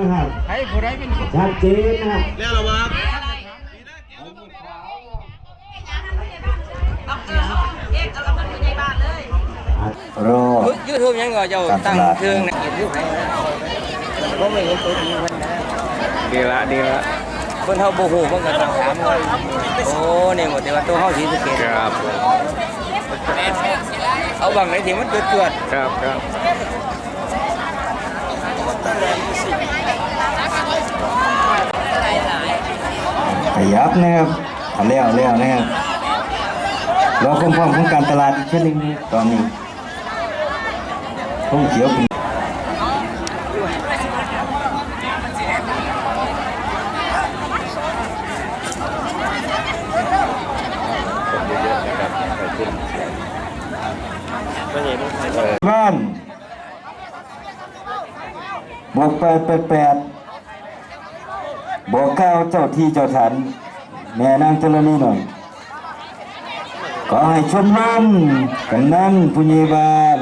นะครับให้ผู้ใดเป็นคนชัดเจนนะครับแล้วเหรอวะรอยูทูบยังก็เจ้าตั้งเครื่องนะก็ไม่เห็นตัวจริงมันนะดีละดีละเพิ่นเฮาบ่ฮู้เพิ่นก็ต้องถามว่าโอ้นี่หมดแต่ว่าตัวเฮาสีสะเกตครับเอาบางไหนที่มันจวดๆครับครับ ขยับนะครับเอาแล้วแล้วนะครับรอความพร้อมของการตลาดเช่นนึงตอนนี้ทุ่งเขียวเป็นบ้านบวกแปดแปดแปด บอกก้าวเจ้าที่เจ้าฐานแม่นางธรณีหน่อยขอให้ชมรมกันนั่นผู้ใหญ่บ้าน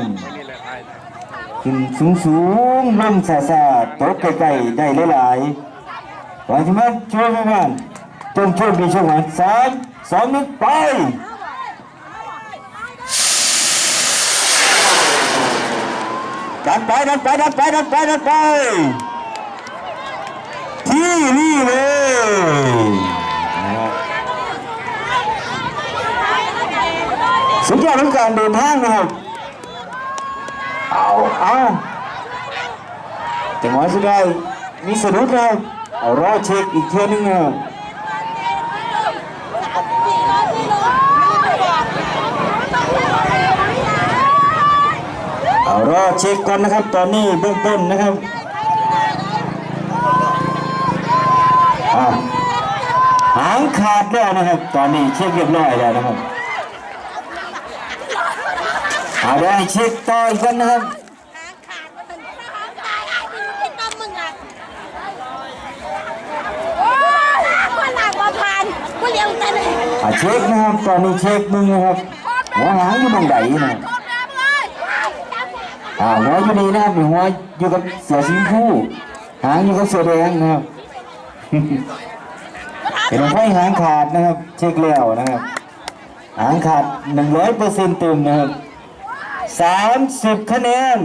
ขึ้นสูงสูงๆลมซาซาตกใกล้ๆได้หลายๆขอให้ทุกท่านช่วยกันจงโชคดีโชคหวานสามสองนึ่งไปดันไปดันไปดันไปดันไปดันไป ที่นี่เลยนะครับสุดยอดของการเดินทางนะครับ เอาเอาจังหวะสุดท้ายมีสะดุดนะครับเอารอเช็คอีกเท่นึงนะครับเอารอเช็คก่อนนะครับ ตอนนี้เบื้องต้นนะครับ อะหางขาดแล้วนะครับ ตอนนี้เช็คเรียบร้อยแล้วนะครับเอาเดี๋ยวให้เช็คต่ออีกกันนะครับหางขาดมาถึงหางตายไอ้ที่มึงคิดต้มมึงอะโอ้ยคนหลังมาผ่านกูเลี้ยวแต่เลยอะเช็คนะครับตอนนี้เช็คมึงนะครับหัวหางอยู่ตรงไหนนะโคตรแรงเลยอ่าหัวอยู่นี่นะครับหัวอยู่กับเสือสีชมพูหางอยู่กับเสือแดงนะครับ เห็นไฟหางขาดนะครับ เช็คแล้วนะครับ หางขาดหนึ่งร้อยเปอร์เซ็นต์เต็มนะครับสามสิบคะแนน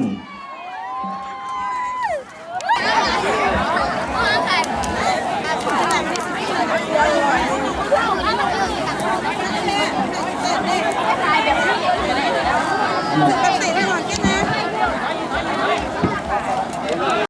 เ